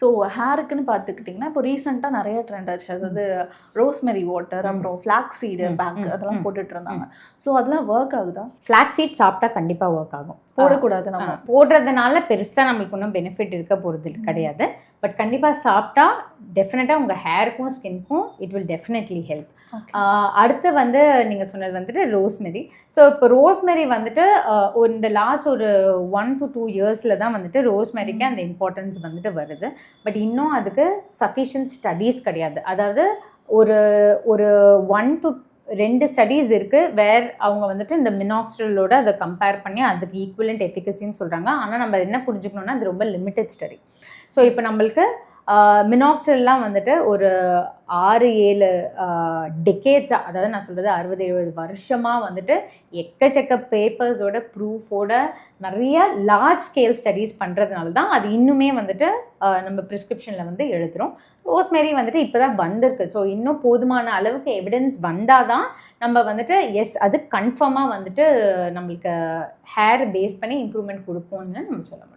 So ஹேருக்குன்னு பார்த்துக்கிட்டிங்கன்னா இப்போ ரீசெண்டாக நிறைய ட்ரெண்ட் ஆச்சு. அதாவது ரோஸ்மெரி வாட்டர் அப்புறம் ஃப்ளாக் சீடு பேக் அதெல்லாம் போட்டுட்டு இருந்தாங்க ஸோ அதெல்லாம் ஒர்க் ஆகுதா? ஃப்ளாக் சீட் சாப்பிட்டா கண்டிப்பாக ஒர்க் ஆகும். போடக்கூடாது நம்ம போடுறதுனால பெருசாக நம்மளுக்கு ஒன்றும் பெனிஃபிட் இருக்க போகிறது கிடையாது. பட் கண்டிப்பாக சாப்பிட்டா டெஃபினட்டாக உங்கள் ஹேருக்கும் ஸ்கின்க்கும் இட் வில் டெஃபினெட்லி ஹெல்ப். அடுத்து வந்து நீங்கள் சொன்னது வந்துட்டு ரோஸ்மெரி ஸோ இப்போ ரோஸ்மெரி வந்துட்டு ஒரு இந்த லாஸ்ட் ஒரு ஒன் டு டூ இயர்ஸில் தான் வந்துட்டு ரோஸ்மெரிக்கு அந்த இம்பார்ட்டன்ஸ் வந்துட்டு வருது. பட் இன்னும் அதுக்கு சஃபிஷியன்ட் ஸ்டடீஸ் கிடையாது. அதாவது ஒரு ஒரு ஒன் டு ரெண்டு ஸ்டடீஸ் இருக்குது வேர் அவங்க வந்துட்டு இந்த மினாக்ஸ்ட்ரலோட அதை கம்பேர் பண்ணி அதுக்கு ஈக்குவலண்ட் எஃபிகசின்னு சொல்கிறாங்க ஆனால் நம்ம என்ன புரிஞ்சுக்கணும்னா அது ரொம்ப லிமிட்டட் ஸ்டடி ஸோ இப்போ நம்மளுக்கு மினாக்ஸ்ட்ரல்லாம் வந்துட்டு ஒரு ஆறு ஏழு டெக்கேட்ஸாக அதாவது நான் சொல்கிறது அறுபது எழுபது வருஷமாக வந்துட்டு எக்கச்சக்க பேப்பர்ஸோட ப்ரூஃபோட நிறைய லார்ஜ் ஸ்கேல் ஸ்டடீஸ் பண்ணுறதுனால தான் அது இன்னுமே வந்துட்டு நம்ம ப்ரிஸ்கிரிப்ஷனில் வந்து எழுதுகிறோம் ரோஸ்மேரி வந்துட்டு இப்போ தான் வந்திருக்கு. ஸோ இன்னும் போதுமான அளவுக்கு எவிடன்ஸ் வந்தால் தான் நம்ம வந்துட்டு எஸ் அது கன்ஃபார்மாக வந்துட்டு நம்மளுக்கு ஹேர் பேஸ் பண்ணி இம்ப்ரூவ்மெண்ட் கொடுக்கும்னு நம்ம சொல்ல முடியும்.